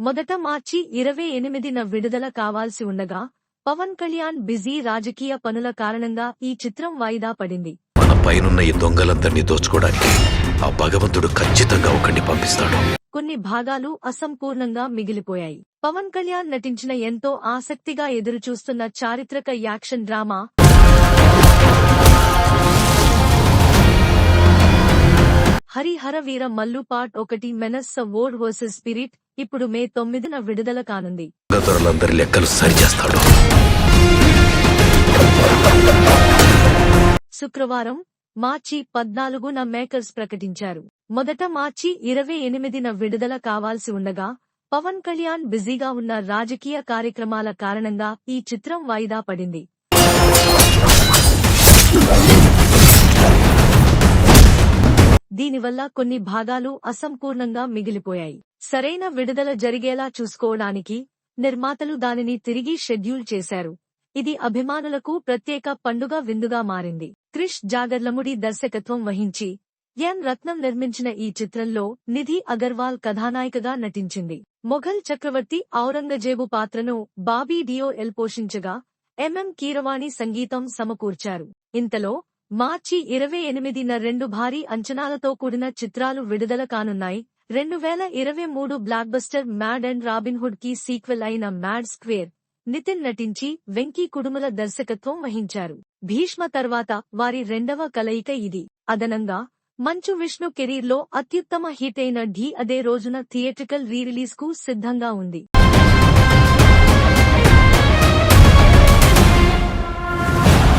మొదట మార్చి ఇరవై ఎనిమిదిన విడుదల కావాల్సి ఉండగా పవన్ కళ్యాణ్ బిజీ రాజకీయ పనుల కారణంగా ఈ చిత్రం వాయిదా పడింది. మన పైనున్న ఈ దొంగలందరినీ దోచుకోవడానికి ఆ భగవంతుడు ఖచ్చితంగా ఒకరిని పంపిస్తాడు. కొన్ని భాగాలు అసంపూర్ణంగా మిగిలిపోయాయి. పవన్ కళ్యాణ్ నటించిన ఎంతో ఆసక్తిగా ఎదురుచూస్తున్న చారిత్రక action drama Hari Hara Veera Mallu part ఒకటి మెనస్స వోర్డ్ వర్సెస్ స్పిరిట్ ఇప్పుడు మే తొమ్మిదిన విడుదల కానుంది. దొరలందరి లెక్కలు సరిచేస్తాడు. శుక్రవారం మార్చి పద్నాలుగున మేకర్స్ ప్రకటించారు. మొదట మార్చి ఇరవై ఎనిమిదిన విడుదల కావాల్సి ఉండగా పవన్ కళ్యాణ్ బిజీగా ఉన్న రాజకీయ కార్యక్రమాల కారణంగా ఈ చిత్రం వాయిదా పడింది. దీనివల్ల కొన్ని భాగాలు అసంపూర్ణంగా మిగిలిపోయాయి. సరైన విడుదల జరిగేలా చూసుకోవడానికి నిర్మాతలు దానిని తిరిగి షెడ్యూల్ చేశారు. ఇది అభిమానులకు ప్రత్యేక పండుగ విందుగా మారింది. క్రిష్ జాగర్లముడి దర్శకత్వం వహించి ఎన్ రత్నం నిర్మించిన ఈ చిత్రంలో నిధి అగర్వాల్ కథానాయికగా నటించింది. మొఘల్ చక్రవర్తి ఔరంగజేబు పాత్రను బాబీ డియోఎల్ పోషించగా ఎంఎం కీరవాణి సంగీతం సమకూర్చారు. ఇంతలో మార్చి ఇరవై ఎనిమిదిన రెండు భారీ అంచనాలతో కూడిన చిత్రాలు విడుదల కానున్నాయి. రెండు వేల ఇరవై మూడు బ్లాక్బస్టర్ మ్యాడ్ అండ్ రాబిన్హుడ్కి సీక్వెల్ అయిన మ్యాడ్ స్క్వేర్ నితిన్ నటించి వెంకీ కుడుముల దర్శకత్వం వహించారు. భీష్మ తర్వాత వారి రెండవ కలయిక ఇది. అదనంగా మంచు విష్ణు కెరీర్లో అత్యుత్తమ హిట్ అయిన ఢీ అదే రోజున థియేట్రికల్ రీరిలీజ్కు సిద్ధంగా ఉంది.